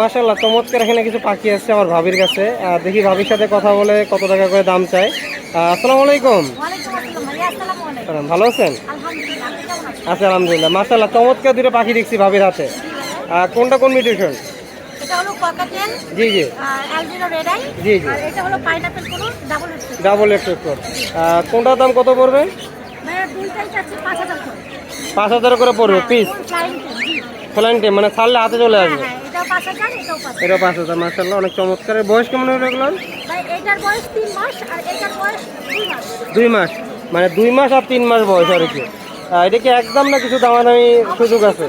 মাশাল্লাহ চমৎকার এখানে কিছু পাখি আসছে আমার ভাবির কাছে। দেখি ভাবির সাথে কথা বলে কত টাকা করে দাম চাই আসসালামু আলাইকুম। ভালো আছেন? আচ্ছা আলহামদুলিল্লাহ। মাশাল্লাহ চমৎকার দুটো পাখি দেখছি ভাবির হাতে। কোনটা কোন মিউটেশন? জি জি। জি, জি। ডাবল ডাবল কোনটার দাম কত পড়বে? পাঁচ হাজার করে। পড়বে পিস ফ্লাইং জি। মানে ছাড়লে হাতে চলে হ্যাঁ আসবে। এটা পাঁচ হাজার মাশাল্লাহ অনেক চমৎকার। বয়স কেমন হলো এগুলো দুই মাস। মানে দুই মাস আর তিন মাস বয়স আর কি। এটা কি একদম না কিছু দামাদামি সুযোগ আছে?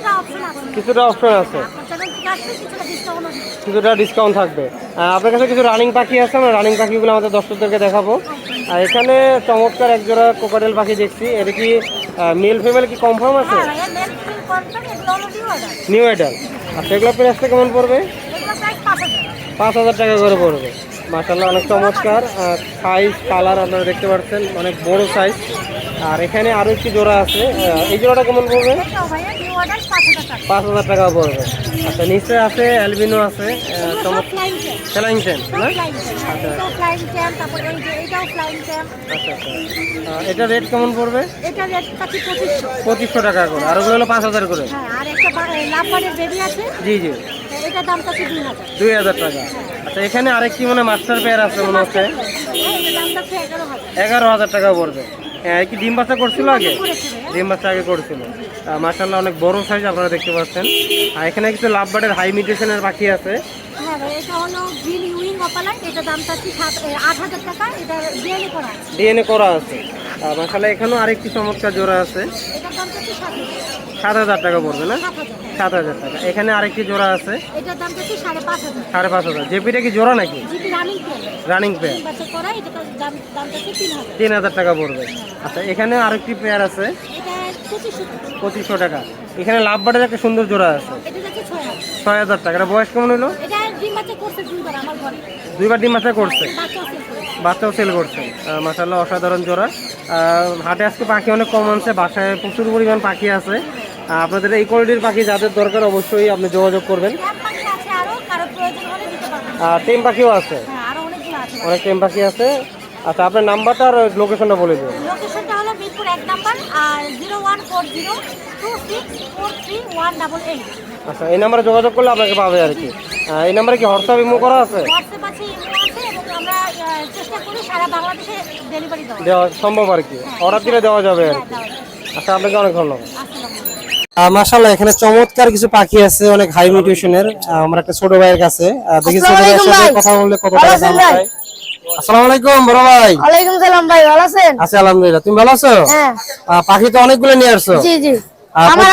কিছুটা অপশন আছে। কিছুটা ডিসকাউন্ট আছে। কিছুটা ডিসকাউন্ট থাকবে। আপনার কাছে কিছু রানিং পাখি আছে? আমরা রানিং পাখিগুলো আমাদের দর্শকদেরকে দেখাবো। আর এখানে চমৎকার একজোড়া কোকাটেল পাখি দেখছি। এটা কি মেল ফিমেল কি কনফার্ম আছে? নিউ এডাল আর সেগুলো প্রাইসটা কেমন পড়বে? পাঁচ হাজার। টাকা করে পড়বে। মাসাল্লাহ অনেক চমৎকার। সাইজ কালার আপনারা দেখতে পাচ্ছেন অনেক বড় সাইজ আর এখানে আরও একটি জোড়া আছে। এই জোড়াটা কেমন পড়বে? পাঁচ হাজার টাকা। পড়বে আচ্ছা নিচে আছে অ্যালবিনো আছে ফ্লাইং চ্যাম্প আচ্ছা আচ্ছা। এটা রেট কেমন পড়বে? পঁচিশশো। টাকা করে আর ওগুলো হলো পাঁচ হাজার করে। হ্যাঁ জি জি। দুই হাজার। টাকা। আচ্ছা এখানে আরেকটি মানে মাস্টার পেয়ার আছে মনে হচ্ছে। হ্যাঁ, এগারো হাজার টাকা পড়বে। হ্যাঁ কি ডিম বাচ্চা করছিল আগে? ডিম বাচ্চা আগে করছিল। মার্শাল্লাহ অনেক বড় সাইজ আপনারা দেখতে পাচ্ছেন। আর এখানে কিছু লাভ বার্ডের হাই মিউটেশনের পাখি আছে। এটা হলো গ্রিন উইং অপালাইট এটার দাম পাচ্ছি আট হাজার টাকা এটা ডিএনএ করা আছে। ডিএনএ করা আছে। এখানেও আরেকটি চমৎকার জোড়া আছে। এটার দাম পাচ্ছি সাত হাজার টাকা। পড়বে না? সাত হাজার। টাকা। এখানে আরেকটি জোড়া আছে। এটার দাম পাচ্ছি সাড়ে পাঁচ হাজার। সাড়ে পাঁচ হাজার। জেপিটা কি জোড়া নাকি? রানিং পেয়ার তিন হাজার। টাকা পড়বে। আচ্ছা এখানে আরেকটি পেয়ার আছে। পঁচিশশো টাকা। এখানে লাভ বার্ডের একটা সুন্দর জোড়া আছে। ছয় হাজার। টাকা। এটা বয়স কেমন হলো? ডিম বাচ্চা করছে দুইবার আমার ঘরে। দুইবার ডিম বাচ্চা করছে? বাচ্চা সেল করে বাচ্চাও সেল করছে। মাসাল্লাহ অসাধারণ জোড়া। হাটে আজকে পাখি অনেক কম আনছে বাসায় প্রচুর পরিমাণ পাখি আছে। আপনাদের এই কোয়ালিটির পাখি যাদের দরকার অবশ্যই আপনি যোগাযোগ করবেন। আরও টেম পাখিও আছে? হ্যাঁ অনেক টেম পাখি আছে। আচ্ছা আপনার নাম্বারটা আর লোকেশনটা বলে দেবেন লোকেশনটা হলো মিরপুর এক নাম্বার আর zero one four zero two six four three one double eight আচ্ছা এই নাম্বারে যোগাযোগ করলে আপনাকে পাবে আর কি। এই নাম্বারে কি হোয়াটসঅ্যাপ ইমো করা আছে? দেওয়া সম্ভব আর কি। অর্ডার দিলে দেওয়া যাবে আর হ্যাঁ কি আচ্ছা আপনাকে অনেক ধন্যবাদ। মাশাল্লাহ এখানে চমৎকার কিছু পাখি আছে অনেক হাই মিউটেশনের আমার একটা ছোট ভাইয়ের কাছে দেখি ছোট ভাইয়ের সাথে কথা বললে কত টাকা দাম চাই আসসালামু আলাইকুম বড় ভাই। ওয়ালাইকুম সালাম ভাই ভালো আছেন? আছি আলহামদুলিল্লাহ। তুমি ভালো আছো? হ্যাঁ। পাখি তো অনেকগুলো নিয়ে আসছো। জি জি।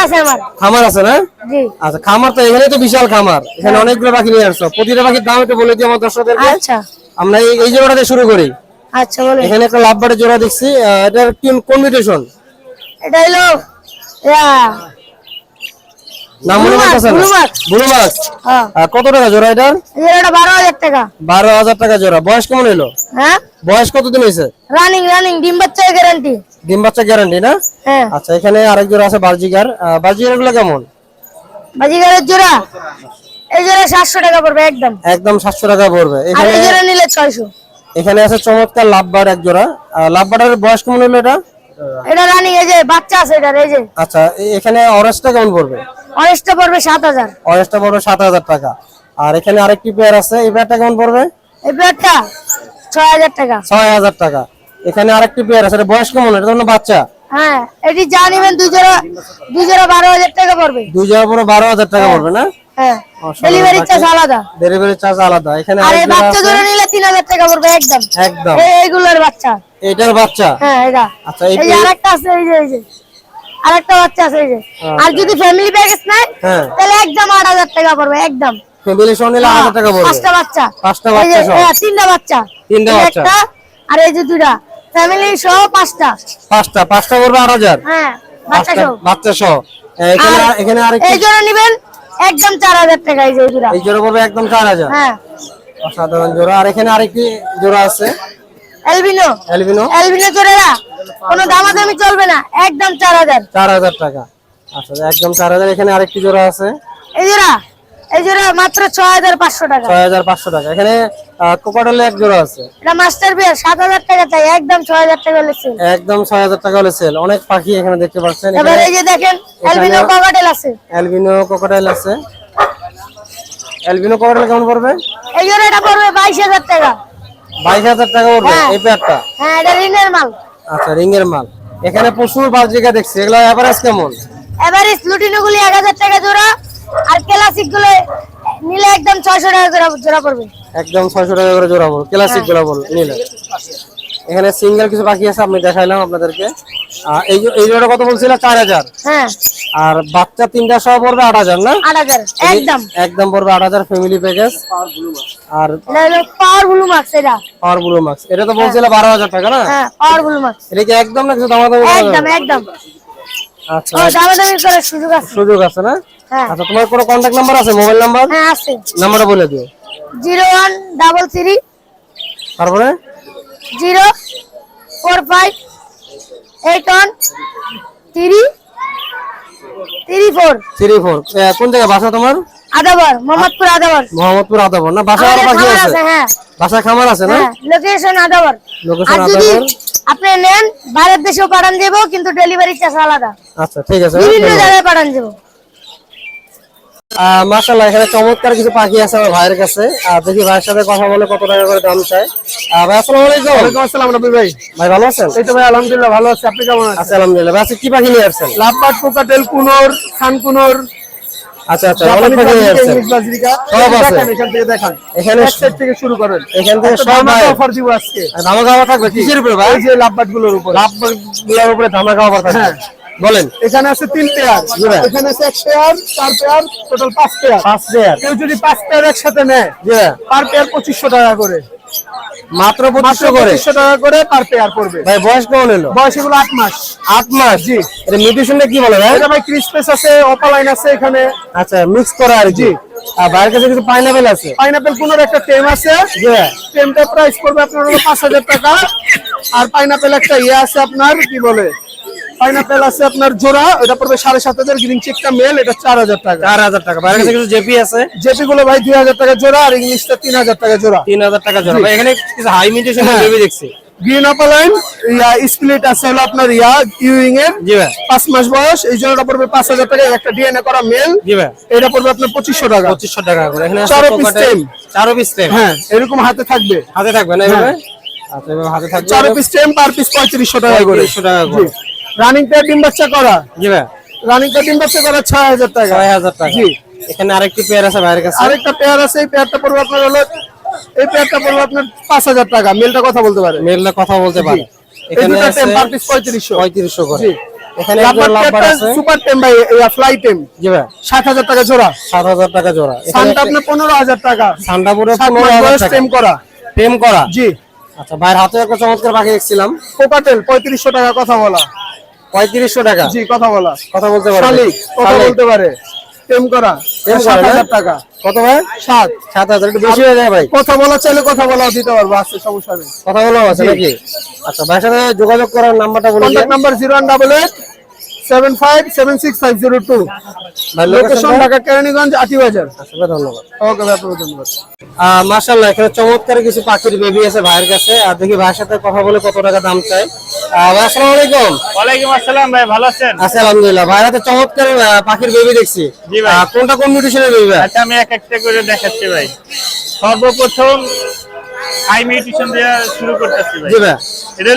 আছে আমার। খামার আছে না? জি। আচ্ছা খামার তো এখানে তো বিশাল খামার। এখানে অনেকগুলো পাখি নিয়ে আসছো। প্রতিটা পাখির দাম একটু বলে দিই আমার দর্শকদেরকে। আচ্ছা। আমরা এই এই জোড়াটা দিয়ে শুরু করি। আচ্ছা বলে এখানে একটা লাভ জোড়া দেখছি। এটার কি কোন মিউটেশন এটা হলো নাম মনে। ব্লু মাছ হ্যাঁ। কত টাকা জোড়া এটার এটা টাকা। জোড়া। বয়স কেমন হলো? হ্যাঁ? বয়স কতদিন হয়েছে? রানিং রানিং ডিম বাচ্চা গ্যারান্টি ডিম বাচ্চা গ্যারান্টি না? হ্যাঁ। আচ্ছা এখানে আরেক জোড়া আছে বার্জিকার আহ, বার্জিকারগুলো কেমন? বাজিগারের জোড়া? এই জোড়া সাতশো টাকা পড়বে একদম। একদম সাতশো টাকা পড়বে। আর এখানে এই জোড়া নিলে ছয়শো। এখানে আছে চমৎকার লাভবার এক জোড়া। লাভবারের বয়স কেমন হলো এটা? এটা রানিং এই যে বাচ্চা আছে এটার এই যে। আচ্ছা এখানে অরেঞ্জটা কেমন পড়বে? অরেঞ্জটা পড়বে সাত হাজার। অরেঞ্জটা পড়বে সাত হাজার টাকা। আর এখানে আরেকটি পেয়ার আছে এই পেয়ারটা কেমন পড়বে? এই পেয়ারটা ছয় হাজার টাকা। ছয় হাজার টাকা। এখানে আরেকটি পেয়ার আছে এটা বয়স কেমন? এটা তো বাচ্চা। হ্যাঁ এটি যা নিবেন দুই জোড়া দুই জোড়া বারো হাজার টাকা পড়বে। দুই জোড়া পরে বারো হাজার টাকা পড়বে না? হ্যাঁ ডেলিভারি চার্জ আলাদা। ডেলিভারি চার্জ আলাদা। এখানে আর আরেক বাচ্চা আছে। জোড়া নিলে তিন হাজার টাকা পড়বে একদম। একদম। এই- এইগুলোর বাচ্চা। এটার বাচ্চা? হ্যাঁ এটা। আচ্ছা এই যে আরেকটা আছে এই যে এই যে। আরেকটা বাচ্চা আছে এই যে। আর যদি ফ্যামিলি প্যাকেজ হ্যাঁ। তাহলে একদম আট হাজার টাকা পড়বে একদম। ফ্যামিলি সহ নিলে আট হাজার টাকা পড়বে। পাঁচটা বাচ্চা। পাঁচটা বাচ্চা হ্যাঁ, তিনটা বাচ্চা। তিনটা বাচ্চা। একটা আর এই যে দুটা ফ্যামিলি সহ পাঁচটা। পাঁচটা পাঁচটা পড়বে আট হাজার? হ্যাঁ বাচ্চা সহ। এখানে আর এই জোড়া নিবেন একদম চার হাজার টাকা এই জোড়া। এই জোড়া পড়বে একদম চার হাজার? হ্যাঁ। অসাধারণ জোড়া। আর এখানে আরেকটি জোড়া আছে। এলবিনো অ্যালবিনো এলবিনো জোড়ারা কোনো দামাদামি চলবে না একদম চার হাজার। চার হাজার টাকা। আচ্ছা একদম চার হাজার। এখানে আরেকটি জোড়া আছে। এই জোড়া এই জোড়া মাত্র টাকা। ছয় হাজার পাঁচশো টাকা। এখানে কোকাটেলে এক জোড়া আছে। এটা মাস্টার বিয়ার টাকা একদম টাকা লেছে একদম ছয় হাজার টাকা হলে সেল অনেক পাখি এখানে দেখতে পাচ্ছেন। এবার এই যে দেখেন অ্যালবিনো কভাটেল আছে। অ্যালবিনো কোকাটেল আছে। অ্যালবিনো কোকাটেল কেমন পড়বে? এই জোড়াটা পড়বে টাকা। বাইশ হাজার টাকা পড়বে। এই পেয়ারটা হ্যাঁ এটা রিনের মাল। আচ্ছা রিং এর মাল। এখানে প্রচুর দেখছি। এগুলো এভারেজ কেমন? এভারেজ লুটিনো গুলি এক হাজার টাকা জোড়া। আর ক্লাসিকগুলো নিলে একদম ছয়শো টাকা জোড়া জোড়া পড়বে। একদম ছয়শো টাকা করে জোড়া বল ক্লাসিক জোড়া বল নিলে। এখানে সিঙ্গেল কিছু বাকি আছে আমি দেখাইলাম আপনাদেরকে। এই এই জোড়া কত বলছিল? চার হাজার। হ্যাঁ। আর বাচ্চা তিনটা সহ পড়বে আট হাজার না? আট হাজার একদম। একদম পড়বে আট হাজার ফ্যামিলি প্যাকেজ আর পাওয়ার ব্লু মার্কস এটা। পাওয়ার ব্লু মাক্স এটা তো বলছিল বারো হাজার টাকা না? হ্যাঁ পাওয়ার ব্লু মার্কস এটা কি একদম না কিছু দামাদামি একদম একদম। আচ্ছা দামাদামি করার সুযোগ আছে। সুযোগ আছে না? হ্যাঁ আচ্ছা তোমার কোনো কন্ট্যাক্ট নাম্বার আছে? মোবাইল নাম্বার হ্যাঁ আছে। নাম্বারটা বলে দিও। জিরো ওয়ান ডাবল থ্রি তারপরে? Zero four five eight one three three four. Three four. কোন জায়গায়? বাসা তোমার? আদাবার মোহাম্মদপুর আদাবার। মোহাম্মদপুর আদাবর না? বাসা আরও বাকি খামার আছে? হ্যাঁ। বাসায় খামার আছে না? হ্যাঁ লোকেশন আদাবার। লোকেশন আদাবর। আপনি নেন বাইরের দেশেও পাঠান দেবো কিন্তু ডেলিভারি চার্জ আলাদা। আচ্ছা ঠিক আছে। বিভিন্ন জায়গায় পাঠান দেবো। মাসাল্লাহ এখানে চমৎকার কিছু পাখি আছে আমার ভাইয়ের কাছে। দেখি ভাইয়ের সাথে কথা বলে কত টাকা করে দাম চাই ভাই আসসালামু আলাইকুম। ওয়ালাইকুম আসসালাম রবি ভাই। ভাই ভালো আছেন? এই তো ভাই আলহামদুলিল্লাহ ভালো আছি। আপনি কেমন আছেন? আচ্ছা আলহামদুলিল্লাহ। ভাই কি পাখি নিয়ে আসছেন? লাভবাট কোকাটেল কুনোর খানকুনোর আচ্ছা আচ্ছা অনেক পাখি নিয়ে আসছেন। সব আছে। দেখান এখান থেকে দেখান। এখানে এক সাইড থেকে শুরু করেন। এখান থেকে সব ধামাকা ভাই। অফার দিব আজকে। ধামা খাওয়া থাকবে কিসের উপরে ভাই? এই যে লাভবাটগুলোর উপর। লাভগুলোর উপরে ধামা খাওয়া থাকবে। হ্যাঁ। বলেন। এখানে আছে তিন পেয়ার এখানে আছে এক পেয়ার চার পেয়ার টোটাল পাঁচ পেয়ার পাঁচ পেয়ার কেউ যদি পাঁচ পেয়ার একসাথে নেয় পার পেয়ার পঁচিশশো টাকা করে। মাত্র পঁচিশশো করে? টাকা করে পার পেয়ার পড়বে। ভাই বয়স কেমন এলো বয়স এগুলো আট মাস। আট মাস? জি। এটা মিউটেশনটা কি বলে ভাই? এটা ভাই ক্রিসপেস আছে অপালাইন আছে এখানে। আচ্ছা মিক্স করা আর কি। আর বাইরের কাছে কিছু পাইনাপেল আছে? পাইনাপেল কোনোর একটা টেম আছে। জি টেমটা প্রাইস পড়বে আপনার হলো পাঁচ হাজার টাকা। আর পাইনাপেল একটা ইয়ে আছে আপনার কি বলে? পাইনাপেল আছে আপনার জোড়া এটা পড়বে সাড়ে সাত হাজার গ্রিন চেকটা মেল এটা চার হাজার টাকা। চার হাজার টাকা। কিছু জেপি আছে? জেপি গুলো ভাই দুই হাজার টাকা জোড়া আর ইংলিশটা তিন হাজার টাকা জোড়া। তিন হাজার টাকা জোড়া। ভাই এখানে কিছু হাই মিউটেশন হ্যাঁ। বেবি দেখছি। গ্রিন ইয়া স্প্লিট আছে হলো আপনার ইয়া ইউইং এর। জি ভাই। পাঁচ মাস বয়স এই জোড়াটা পড়বে পাঁচ হাজার টাকা একটা ডিএনএ করা মেল জি ভাই। এটা পড়বে আপনার পঁচিশশো টাকা। পঁচিশশো টাকা করে। এখানে চারো। টেম। চারো পিস টেম হ্যাঁ এরকম হাতে থাকবে। হাতে থাকবে না এভাবে? আচ্ছা এভাবে হাতে থাকবে। চার পিস টেম পার পিস পঁয়ত্রিশশো টাকা করে। 3500 টাকা করে। রানিং পেয়ার ডিম বাচ্চা করা। জি ভাই। রানিং পেয়ার ডিম বাচ্চা করা ছয় হাজার টাকা। ছয় হাজার টাকা। জি। এখানে আরেকটি পেয়ার আছে বাইরের কাছে। আরেকটা পেয়ার আছে এই পেয়ারটা পড়বে আপনার হলো এই পেয়ারটা পড়বে আপনার পাঁচ হাজার টাকা। মেলটা কথা বলতে পারে। মেলটা কথা বলতে পারে। এখানে আছে টেম পার পিস পঁয়ত্রিশশো। পঁয়ত্রিশশো করে। জি। এখানে সুপার টেম ভাই ফ্লাই টেম জি ভাই। সাত হাজার টাকা জোড়া। সাত হাজার টাকা জোড়া। সানটা আপনার টাকা। টেম করা। টেম করা। জি। আচ্ছা ভাইয়ের হাতে একটা চমৎকার পাখি দেখছিলাম। কোকাটেল পঁয়ত্রিশশো টাকা কথা বলা। পঁয়ত্রিশশো টাকা। জি কথা বলা। কথা বলতে পারে। শালিক কথা বলতে পারে। প্রেম করা সাত হাজার টাকা। কত ভাই? সাত। সাত হাজার একটু বেশি হয়ে যায় ভাই। কথা বলা চাইলে কথা বলা দিতে পারব আছে সমস্যা নেই। কথা বলা আছে নাকি? আচ্ছা সাথে যোগাযোগ করার নাম্বারটা বলুন number zero one double eight seven five seven six five zero two location Dhaka Keraniganj Ati Bazar আচ্ছা ধন্যবাদ ওকে ভাই ধন্যবাদ আহ, এখানে চমৎকার কিছু পাখির বেবি আছে ভাইয়ের কাছে আর দেখি ভাইয়ের সাথে কথা বলে কত টাকা দাম চাই আসসালামু আলাইকুম ওয়ালাইকুম আসসালাম ভালো আছেন আচ্ছা আলহামদুলিল্লাহ ভাইয়ের হাতে চমৎকার পাখির বেবি দেখছি কোনটা কোন আচ্ছা আমি এক একটা দেখাচ্ছি ভাই সর্বপ্রথম হাই মিউটেশন দেওয়া শুরু করতেছি ভাই।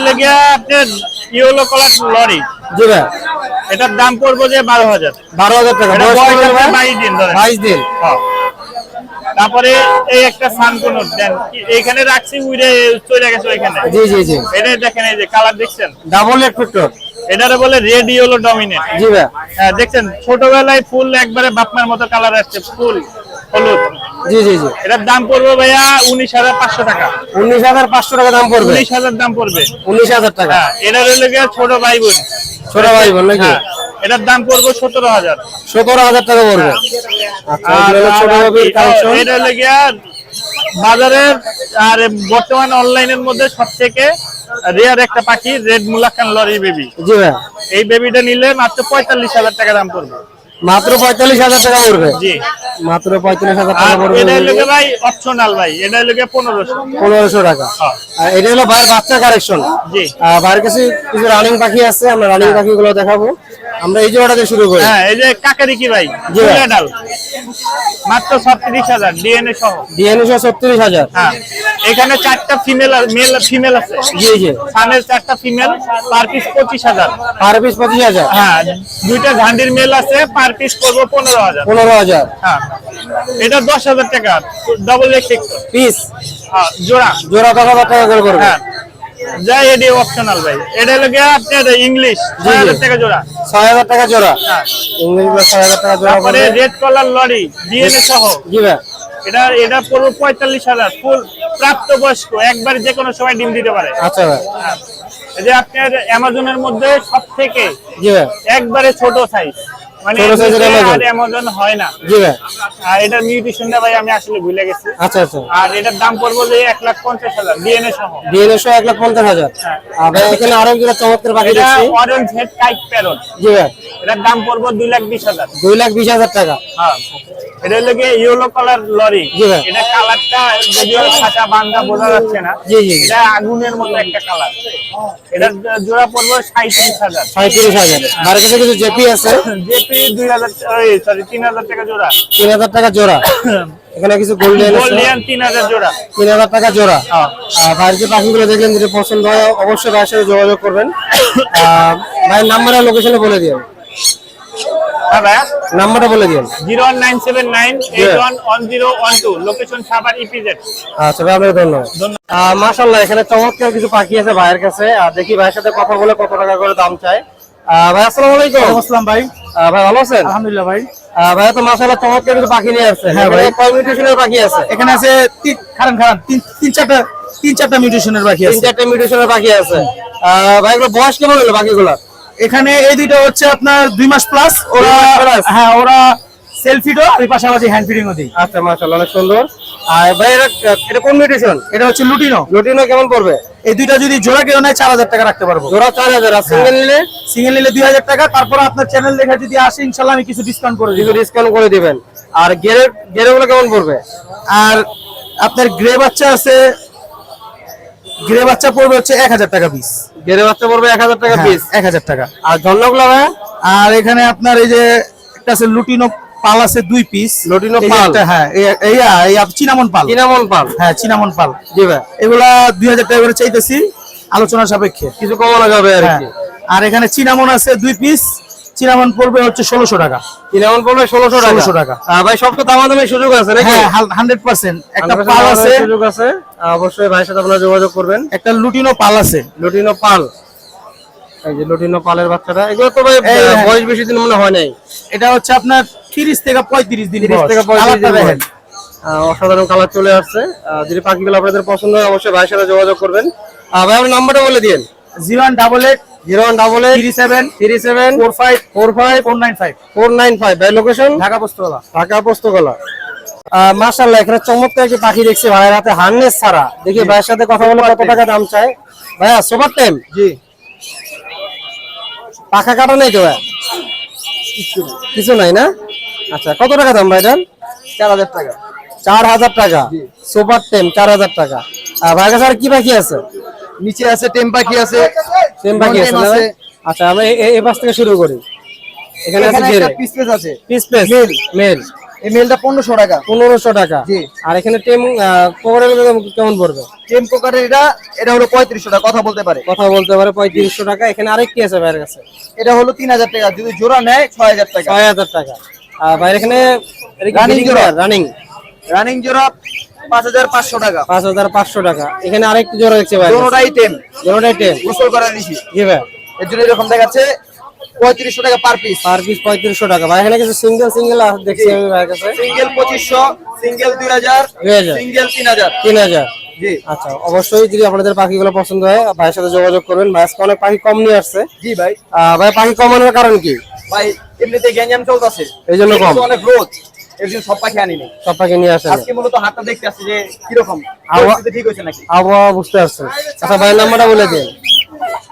লেগে আপনার ইয়েলো কালার লরি। জি ভাই। এটার দাম পড়ব যে বারো হাজার। বারো টাকা। বাইশ দিন বাইশ দিন। হ্যাঁ। তারপরে এই একটা সানকুনুর দেন। এইখানে রাখছি উইরে চলে গেছে ওইখানে। জি জি জি। এটা দেখেন এই যে কালার দেখছেন? ডাবল এফেক্টর এটারে বলে রেড ইয়েলো ডমিনেট জি ভাই। হ্যাঁ দেখছেন? ছোটবেলায় ফুল একবারে বাপমার মতো কালার আসছে ফুল। হলুদ? জি জি জি। এটার দাম পড়বে ভাইয়া উনিশ হাজার পাঁচশো টাকা। উনিশ হাজার পাঁচশো টাকা দাম পড়বে? উনিশ হাজার দাম পড়বে। উনিশ হাজার টাকা? হ্যাঁ এটা রইলে গিয়ে ছোট ভাই বোন। ছোট ভাই বোন নাকি? হ্যাঁ এটার দাম পড়বে সতেরো হাজার। সতেরো হাজার টাকা পড়বে। আচ্ছা হলো কি- কালেকশন এটা হইলে গিয়া বাজারের আর বর্তমান অনলাইনের মধ্যে সব থেকে রেয়ার একটা পাখি রেড মুলাকান লরি বেবি জি ভাই এই বেবিটা নিলে মাত্র পঁয়তাল্লিশ হাজার টাকা দাম পড়বে। মাত্র পঁয়তাল্লিশ হাজার টাকা পড়বে। জি। মাত্র পঁয়তাল্লিশ হাজার টাকা পড়বে। এটা হলো ভাই অপশনাল ভাই এটা হলো গিয়ে পনেরোশো। পনেরোশো টাকা। হ্যাঁ। আর এটা হলো ভাইয়ের বাচ্চা কালেকশন জি। ভাইয়ের কাছে কিছু রানিং পাখি আছে আমরা রানিং পাখিগুলো দেখাবো। আমরা এই জোড়াটা দিয়ে শুরু করি। হ্যাঁ এই যে কাকারি কি ভাই? জি ভাই। ডাল মাত্র ছত্রিশ হাজার ডিএনএ সহ। ডিএনএ ছত্রিশ হাজার। হ্যাঁ এখানে চারটা ফিমেল মেল ফিমেল আছে। জি জি। সানের চারটা ফিমেল পার পিস পঁচিশ হাজার। পার পিস পঁচিশ হাজার। হ্যাঁ দুইটা ঝান্ডির মেল আছে পার পিস করব হাজার। পনেরো হাজার। হ্যাঁ এটা দশ হাজার টাকা ডবল এক্স পিস হ্যাঁ জোড়া। জোড়া দশ হাজার টাকা করে পড়বে হ্যাঁ যাই এডি অপশনাল ভাই। এটা হলো গিয়ে আপনার ইংলিশ ছয় হাজার টাকা জোড়া। ছয় হাজার টাকা জোড়া। হ্যাঁ। ইংলিশ ছয় হাজার টাকা জোড়া তারপরে রেড কলার লরি ডিএনএ সহ। জি ভাই। এটা এটা পড়বে পঁয়তাল্লিশ হাজার ফুল প্রাপ্ত বয়স্ক একবার যে কোনো সময় ডিম দিতে পারে। আচ্ছা ভাই। হ্যাঁ। এই যে আপনার অ্যামাজনের মধ্যে সব থেকে জি ভাই। একবারে ছোট সাইজ মানে ছোট size এর অ্যামাজন হয় না। জি ভাই। আর এটার মিউটেশনটা ভাই আমি আসলে ভুলে গেছি। আচ্ছা আচ্ছা। আর এটার দাম পড়বে যে এক লাখ পঞ্চাশ হাজার ডিএনএ সহ। ডিএনএ সহ এক লাখ পঞ্চাশ হাজার। আর ভাই এখানে আরও একটা চমৎকার পাখি এটা অরেঞ্জ হেড টাইপ প্যারট জি ভাই। এটার দাম পড়বে দুই লাখ বিশ হাজার। দুই লাখ বিশ হাজার টাকা। হ্যাঁ। এটা হলো গিয়ে ইয়েলো কালার লরি এটা কালারটা যদিও বোঝা যাচ্ছে না। জি, জি, জি। এটা আগুনের মতো একটা কালার জোড়া পড়বে সাঁত্রিশ হাজার। সাঁত্রিশ হাজার। ভাইয়ের কাছে কিছু জেপি আছে? জেপি দুই হাজার সরি তিন হাজার টাকা জোড়া। তিন হাজার টাকা জোড়া। এখানে কিছু গোল্ডেন তিন হাজার জোড়া। তিন হাজার টাকা জোড়া। হ্যাঁ। ভাইয়ের যে পাখিগুলো দেখলেন যদি পছন্দ হয় অবশ্যই ভাইয়ের সাথে যোগাযোগ করবেন। ভাইয়ের নাম্বার আর লোকেশনে বলে দিন হ্যাঁ নাম্বারটা বলে দিন zero one nine seven nine eight one one zero one two location Savar EPZ আচ্ছা ভাই আপনাকে ধন্যবাদ। আহ, মাশাআল্লাহ এখানে চমৎকার কিছু পাখি আছে ভাইয়ের কাছে। আর দেখি ভাইয়ের সাথে কথা বলে কত টাকা করে দাম চায়। ভাই আসসালামু আলাইকুম। আসসালাম ভাই। ভাই ভালো আছেন? আলহামদুলিল্লাহ ভাই। ভাই তো মাশাআল্লাহ চমৎকার কিছু পাখি নিয়ে আসছে। হ্যাঁ ভাই। কয় মিউটেশনের পাখি আছে? এখানে আছে তিন খারান খারান। তিন তিন চারটা তিন চারটা মিউটেশনের আছে তিন চারটা মিউটেশনের পাখি আছে। ভাই এগুলো বয়স কেমন হলো পাখিগুলো এখানে এই দুইটা হচ্ছে আপনার দুই মাস প্লাস ওরা? হ্যাঁ ওরা সেলফিডও আমি পাশাপাশি হ্যান্ড ফিডিংও দিই। আচ্ছা মাশাআল্লাহ অনেক সুন্দর। আর ভাই এটা এটা কোন মিউটেশন এটা হচ্ছে লুটিনো। লুটিনো কেমন পড়বে? এই দুইটা যদি জোড়া কেউ নেয় চার হাজার টাকা রাখতে পারব। জোড়া চার হাজার আর সিঙ্গেল নিলে? সিঙ্গেল নিলে দুই হাজার টাকা তারপর আপনার চ্যানেল দেখে যদি আসে ইনশাল্লাহ আমি কিছু ডিসকাউন্ট করে দিব। কিছু ডিসকাউন্ট করে দিবেন। আর গেরে গেরেগুলো কেমন পড়বে? আর আপনার গ্রে বাচ্চা আছে গ্রে বাচ্চা পড়বে হচ্ছে এক হাজার টাকা পিস গেরে বাচ্চা পড়বে এক হাজার টাকা পিস এক হাজার টাকা। আর ঝর্ণাগুলো আর এখানে আপনার এই যে একটা আছে লুটিনো পাল আছে দুই পিস লুটিনো পাল? হ্যাঁ এই- চিনামন পাল। কিনামন পাল। হ্যাঁ চিনামন পাল। জি ভাই। এগুলা দুই হাজার টাকা করে চাইতেছি আলোচনা সাপেক্ষে। কিছু কমানো যাবে আর হ্যাঁ। কি আর এখানে চিনামন আছে দুই পিস চিনামন পড়বে হচ্ছে ষোলোশো টাকা। চিনামন পড়বে ষোলোশো টাকা। 1600 টাকা। ভাই সব তো দামাদামি সুযোগ আছে হ্যাঁ হান্ড্রেড পার্সেন্ট একটা পাল আছে। সুযোগ আছে। অবশ্যই ভাইয়ের সাথে আপনারা যোগাযোগ করবেন। একটা লুটিনো পাল আছে। লুটিনো পাল। এই যে লুটিনো পালের বাচ্চাটা। এগুলো তো ভাই হ্যাঁ। বয়স বেশি দিন মনে হয় নাই। এটা হচ্ছে আপনার তিরিশ থেকে পঁয়ত্রিশ দিন 30 থেকে 35 দিন দেখেন। অসাধারণ কালার চলে আসছে। যদি পাখিগুলো আপনাদের পছন্দ হয় অবশ্যই ভাইয়ের সাথে যোগাযোগ করবেন। ভাই আপনার নাম্বারটা বলে দিন zero one double eight zero one double eight three seven three seven four five four five four nine five. Four nine five. ভাই লোকেশন ঢাকা এখানে চমৎকার একটি পাখি দেখছি ভাইয়ের হাতে হার্নেস ছাড়া। দেখি ভাইয়ের সাথে কথা বলে কত টাকা দাম চায়। ভাইয়া সুপার টাইম জি। পাখা কাটা নেই তো ভাই? কিছু নাই না? আচ্ছা কত টাকা দাম ভাই এটার? চার হাজার টাকা। চার হাজার টাকা। সুপার টেম চার হাজার টাকা। আর ভাইয়ের কাছে আর কি পাখি আছে? নিচে আছে টেম পাখি আছে। টেম পাখি আছে আচ্ছা আমরা এই পাশ থেকে শুরু করি। এখানে আছে জেরে পিসপেস আছে। Piece piece male. এই মেলটা পনেরোশো টাকা। পনেরোশো টাকা। জি। আর এখানে টেম কোভারের কেমন পড়বে? টেম কোকারের এটা এটা হলো পঁয়ত্রিশশো টাকা কথা বলতে পারে। কথা বলতে পারে পঁয়ত্রিশশো টাকা। এখানে আরেকটি আছে ভাইয়ের কাছে। এটা হলো তিন হাজার টাকা। যদি জোড়া নেয় ছয় হাজার টাকা। ছয় হাজার টাকা। আর ভাইয়ের এখানে জোড়া? রানিং রানিং জোড়া পাঁচ হাজার পাঁচশো টাকা। পাঁচ হাজার পাঁচশো টাকা। এখানে আরেকটি জোড়া দেখছি ভাই। দোনোটাই টেম জোড়াটাই টেম গোসল করার নিশি জি ভাই। এর জন্য এরকম দেখাচ্ছে পঁয়ত্রিশশো টাকা পার পিস পার পিস পঁয়ত্রিশশো টাকা। ভাই এখানে কিছু সিঙ্গেল সিঙ্গেল দেখছি আমি ভাইয়ের কাছে। সিঙ্গেল পঁচিশশো সিঙ্গেল দুই হাজার সিঙ্গেল তিন হাজার। তিন হাজার। জি। আচ্ছা অবশ্যই যদি আপনাদের পাখিগুলো পছন্দ হয় ভাইয়ের সাথে যোগাযোগ করবেন। ভাই আজকে অনেক পাখি কম নিয়ে আসছে। জি ভাই। ভাই পাখি কমানোর কারণ কি? ভাই এমনিতে গ্যাঞ্জাম চলতেছে। এই জন্য কম। অনেক রোদ। জন্য সব পাখি আনি নাই। সব পাখি নিয়ে আসেন। আজকে মূলত হাতটা দেখতে আসছে যে কীরকম? আবহাওয়া- ঠিক হয়েছে নাকি? আবহাওয়া বুঝতে আসছে আচ্ছা ভাই নাম্বারটা বলে দিন।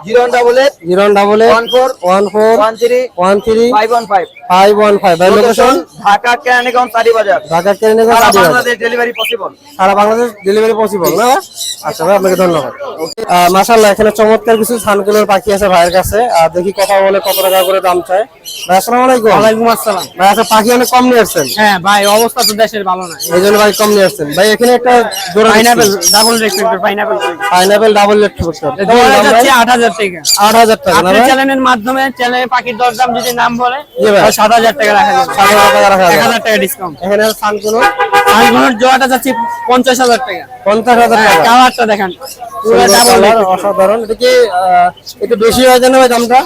Zero one double eight zero double eight one four one four one three one three five one five five one five ভাই লোকেশন ঢাকা কেরানীগঞ্জ চারি বাজার ঢাকা ট্রেনে সারা বাংলাদেশ ডেলিভারি পসিবল সারা বাংলাদেশ ডেলিভারি পসিবল না? আচ্ছা ভাই আপনাকে ধন্যবাদ। মাসাল্লাহ এখানে চমৎকার কিছু সানকুলোর পাখি আছে ভাইয়ের কাছে। আর দেখি কথা বলে কত টাকা করে দাম চায়। ভাই আসসালামু আলাইকুম। ওয়ালাইকুম আসসালাম। ভাই আচ্ছা পাখি অনেক কম নিয়ে আসছেন। হ্যাঁ ভাই অবস্থা তো দেশের ভালো না। এই জন্য ভাই কম নিয়ে আসছেন। ভাই এখানে একটা জোড়া পাইনাপেল ডাবল রেক্টেক্টর পাইনাপেল পাইনাপেল ডাবল আট হাজার টাকা আট হাজার টাকা না চ্যানেলের মাধ্যমে চ্যানেলে পাখির দরদাম যদি নাম বলে সাত হাজার টাকা রাখা যাবে। সাত হাজার টাকা রাখা এক হাজার টাকা ডিসকাউন্ট এখানে সানকুলো আইফোনের জোড়াটা যাচ্ছে পঞ্চাশ হাজার টাকা। পঞ্চাশ হাজার টাকা। কালারটা দেখান। পুরো সুন্দর ডাবল colour, অসাধারণ। এটা কি একটু বেশি হয়ে দামটা?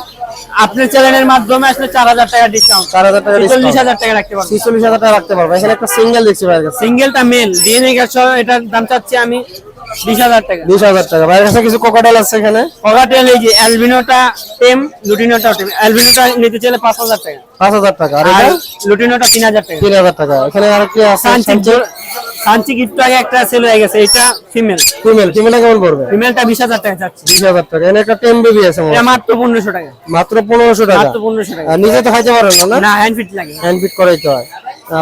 আপনার চ্যানেলের মাধ্যমে আসলে চার হাজার টাকা ডিসকাউন্ট চার হাজার টাকা চল্লিশ হাজার টাকা রাখতে ছিচল্লিশ হাজার টাকা রাখতে পারব এখানে একটা সিঙ্গেল দেখছি সিঙ্গেলটা মেল ডিএনএ গ্যাস এটার দাম চাচ্ছি আমি বিশ হাজার টাকা। বিশ হাজার টাকা। ভাইয়ের কাছে কিছু কোকাটেল আছে এখানে? পগাটেল এই যে অ্যালবিনোটা টেম লুটিনোটা টেম। অ্যালবিনোটা নিতে চাইলে পাঁচ হাজার টাকা। পাঁচ হাজার টাকা। আর আর লুটিনোটা তিন হাজার টাকা। তিন হাজার টাকা। এখানে আর কি আছে? সানচিক সানচিক আগে একটা সেল হয়ে গেছে এটা ফিমেল ফিমেল ফিমেলটা কেমন পড়বে? ফিমেলটা বিশ হাজার টাকা বিশ হাজার টাকা। এখানে একটা টেম বেবি আছে মাত্র পনেরোশো টাকা। মাত্র পনেরোশো টাকা। মাত্র পনেরোশো টাকা। নিজে তো খাইতে পারেন না হ্যান্ড ফিট লাগে। হ্যান্ড পিক করাই তো হয়।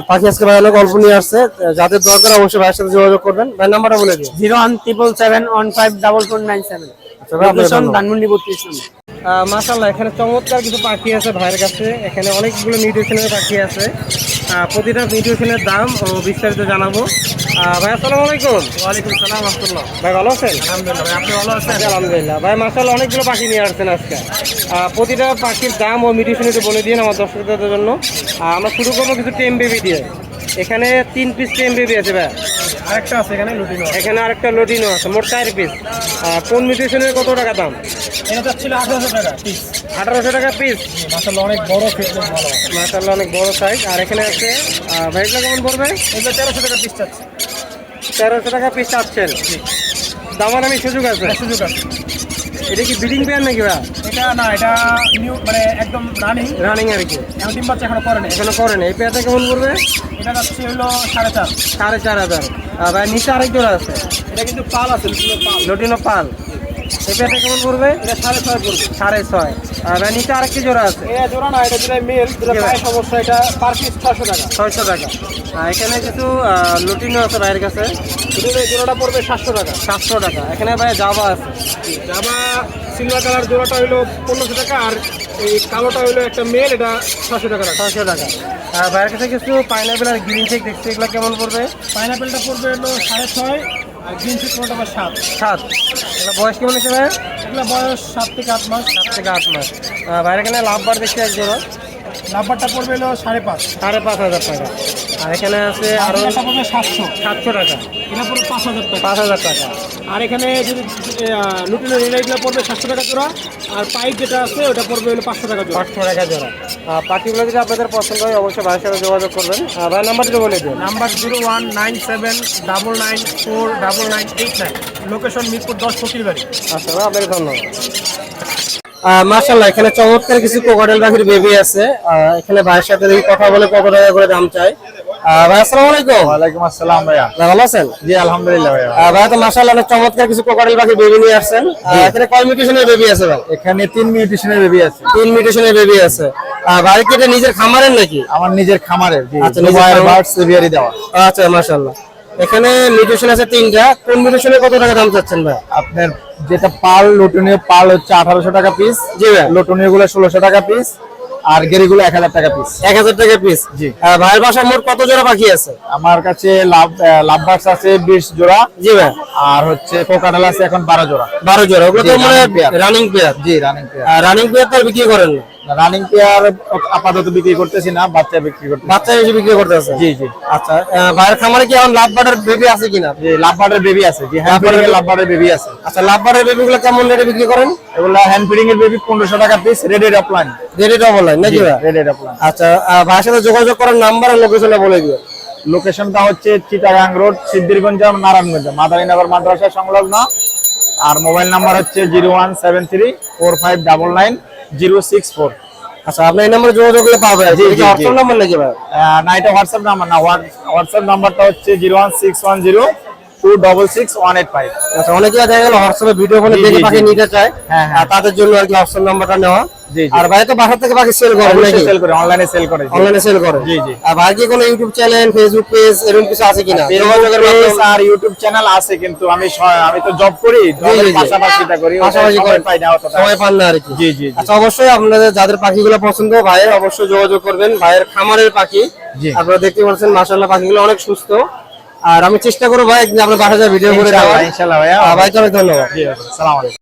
পাখি আজকে ভাই অনেক অল্প নিয়ে আসছে। যাদের দরকার অবশ্যই ভাইয়ের সাথে যোগাযোগ করবেন। ভাই নাম্বারটা বলে দিন zero one triple seven one five double four nine seven আচ্ছা ভাই। ধানমন্ডি বত্রিশ নম্বর। এখানে চমৎকার কিছু পাখি আছে ভাইয়ের কাছে। এখানে অনেকগুলো নিউট্রিশনের পাখি আছে। প্রতিটা নিউট্রিশনের দাম ও বিস্তারিত জানাব। ভাই আসসালামু আলাইকুম। ওয়ালাইকুম সালাম রহমতুল্লাহ। ভাই ভালো আছেন? আলহামদুলিল্লাহ আপনি ভালো আছেন? আলহামদুলিল্লাহ। ভাই মাশাল্লাহ অনেকগুলো পাখি নিয়ে আসছেন আজকে। প্রতিটা পাখির দাম ও মিউট্রিশন একটু বলে দিন আমার দর্শকদের জন্য। আমরা শুরু করব কিছু টেম বেবি দিয়ে। এখানে তিন পিস টেম বেবি আছে ভাই। আরেকটা আছে এখানে লুটিনো এখানে আরেকটা লুটিনো আছে মোট চার পিস কোন মিউট্রিশনের কত টাকা দাম? এটা ছিল আঠারোশো টাকা পিস আঠারোশো টাকা পিস মাসাল্লাহ অনেক বড় ফিটনেস ভালো। মাসাল্লাহ অনেক বড় সাইজ আর এখানে আছে ভাইগুলো কেমন পড়বে? এটা তেরোশো টাকা পিস চাচ্ছে তেরোশো টাকা পিস চাচ্ছেন। দামাদামি সুযোগ আছে? সুযোগ আছে। এটা কি ব্রিডিং পেয়ার নাকি ভাই? এটা না এটা নিউ মানে একদম রানিং রানিং আর কি? এখন ডিম বাচ্চা এখনও করে না এখনও না এই পেয়ারটা কেমন করবে এটা যাচ্ছে হলো সাড়ে চার। সাড়ে চার হাজার। আর ভাই নিচে আরেক জোড়া আছে। এটা কিন্তু পাল আছে লটিনো পাল। এই পেয়ারটা কেমন পড়বে? এটা সাড়ে ছয় পড়বে। সাড়ে ছয়। আর নিচে আরেকটি জোড়া আছে। এটা জোড়া না এটা যেটা মেল যেটা পায়ে সমস্যা এটা পার পিস ছশো টাকা। ছয়শো টাকা। আর এখানে কিছু লটিনো আছে ভাইয়ের কাছে। জোড়াটা পড়বে সাতশো টাকা। সাতশো টাকা। এখানে ভাই জাবা আছে। জামা সিলভার কালার জোড়াটা হলো পনেরোশো টাকা আর এই কালোটা হলো একটা মেল এটা ছশো টাকা ছয়শো টাকা। আর ভাইয়ের কাছে কিছু পাইনাপেল আর গ্রিন চেক দেখছি এগুলো কেমন পড়বে? পাইনাপেলটা পড়বে হলো সাড়ে ছয় সাত। সাত। এগুলো বয়স কেমন হচ্ছে ভাই এগুলো বয়স সাত থেকে আট মাস। সাত থেকে আট মাস। আহ, ভাইয়ের এখানে লাভবার দেখছি একজন জোড়া নাম্বারটা পড়বে হলো সাড়ে পাঁচ। সাড়ে পাঁচ হাজার টাকা। আর এখানে আছে আরও এটা পড়বে সাতশো। সাতশো টাকা। এটা পড়বে পাঁচ হাজার টাকা। পাঁচ হাজার টাকা। আর এখানে যদি লুটিনের রিলাইগুলো পড়বে সাতশো টাকা জোড়া আর পাইপ যেটা আছে ওটা পড়বে হলো পাঁচশো টাকা জোড়া। পাঁচশো টাকা জোড়া। পাখিগুলো যদি আপনাদের পছন্দ হয় অবশ্যই ভাইয়ের সাথে যোগাযোগ করবেন। ভাইয়ের নাম্বারটা বলে দিন। Number zero one nine seven double nine four double nine eight nine. Location Mirpur দশ ফকির বাড়ি আচ্ছা ভাই আপনাকে ধন্যবাদ। মার্শাল্লাহ এখানে চমৎকার কিছু কোকাটেল পাখির বেবি আছে। এখানে ভাইয়ের সাথে কথা বলে কত টাকা করে দাম চাই আহ, ভাই আসসালামু আলাইকুম। ওয়ালাইকুম আসসালাম ভাইয়া। ভালো আছেন? জি আলহামদুলিল্লাহ ভাইয়া। ভাই তো অনেক চমৎকার কিছু বেবি নিয়ে আসছেন। এখানে কয় মিউটেশনের বেবি আছে ভাই? এখানে তিন মিউটেশনের বেবি আছে। তিন মিউটেশনের বেবি আছে। ভাই কি এটা নিজের খামারের নাকি? আমার নিজের খামারের জি। আচ্ছা, নিজের। দেওয়া। আচ্ছা এখানে মিউটেশন আছে তিনটা। কোন কত টাকা দাম চাচ্ছেন ভাই? আপনার যেটা পাল লটনীয় পাল হচ্ছে আঠারোশো টাকা পিস জি ভাই। লটনীয়গুলো ষোলোশো টাকা পিস আর গেরিগুলো এক হাজার টাকা পিস এক হাজার টাকা পিস জি। ভাইয়ের বাসায় মোট কত জোড়া পাখি আছে? আমার কাছে লাভ লাভ আছে বিশ জোড়া। জি ভাই। আর হচ্ছে কোকাটাল আছে এখন বারো জোড়া। বারো জোড়া। ওগুলো তো মানে রানিং পেয়ার জি রানিং পেয়ার রানিং পেয়ার তো বিক্রি করেন না রানিং পেয়ার আপাতত বিক্রি করতেছি না বাচ্চা বিক্রি করতেছি। বাচ্চা বেশি বিক্রি করতেছে জি জি। আচ্ছা ভাইয়ের খামারে কি এখন লাভ বাটার বেবি আছে কিনা? জি লাভ বেবি আছে জি হ্যান্ড ফিডিং লাভ বেবি আছে। আচ্ছা লাভ বাটার কেমন রেটে বিক্রি করেন? এগুলো হ্যান্ড ফিডিং এর বেবি পনেরোশো টাকা পিস রেডি অফলাইন রেটে ডবল লাইন নাকি ভাই? রেডি অফলাইন আচ্ছা ভাইয়ের সাথে যোগাযোগ করার নাম্বার আর লোকেশনে বলে দিও। লোকেশনটা হচ্ছে চিটাগাং রোড সিদ্ধিরগঞ্জ নারায়ণগঞ্জ মাদারীনগর মাদ্রাসা সংলগ্ন। আর মোবাইল নাম্বার হচ্ছে zero one seven three four five double nine zero six four. আচ্ছা আপনি এই নাম্বারে যোগাযোগ করলে পাবেন জি, জি। নাম্বার নাকি ভাই? না এটা হোয়াটসঅ্যাপ নাম্বার না। হোয়াটসঅ্যাপ নাম্বারটা হচ্ছে zero one six one zero two double six one eight five আচ্ছা অনেকে দেখা গেল হোয়াটসঅ্যাপে ভিডিও ফোনে দেখে পাখি জি। নিতে চায়। হ্যাঁ, হ্যাঁ। তাদের জন্য আর কি অপশন নাম্বারটা নেওয়া। জি, জি। আর ভাই তো বাসা থেকে পাখি সেল করে নাকি? অবশ্যই সেল করে অনলাইনে সেল করে অনলাইনে সেল করে। জি, জি। আর ভাই কি কোনো ইউটিউব চ্যানেল ফেসবুক পেজ এরকম কিছু আছে কিনা? যোগাযোগের পেজ আর ইউটিউব চ্যানেল আছে কিন্তু আমি আমি তো জব করি জবের জি, জি। পাশাপাশি এটা করি পাশাপাশি সময় পাই না অতটা। সময় পান না আর কি। জি, জি, জি। আচ্ছা অবশ্যই আপনাদের যাদের পাখিগুলো পছন্দ ভাইয়ের অবশ্যই যোগাযোগ করবেন। ভাইয়ের খামারের পাখি। আপনারা দেখতে পাচ্ছেন মাশাআল্লাহ পাখিগুলো অনেক সুস্থ। আর আমি চেষ্টা করব ভাই আপনার বাসায় ভিডিও করে দেওয়া ইনশাআল্লাহ ভাই ভাই অনেক ধন্যবাদ। জি, আসসালামু আলাইকুম।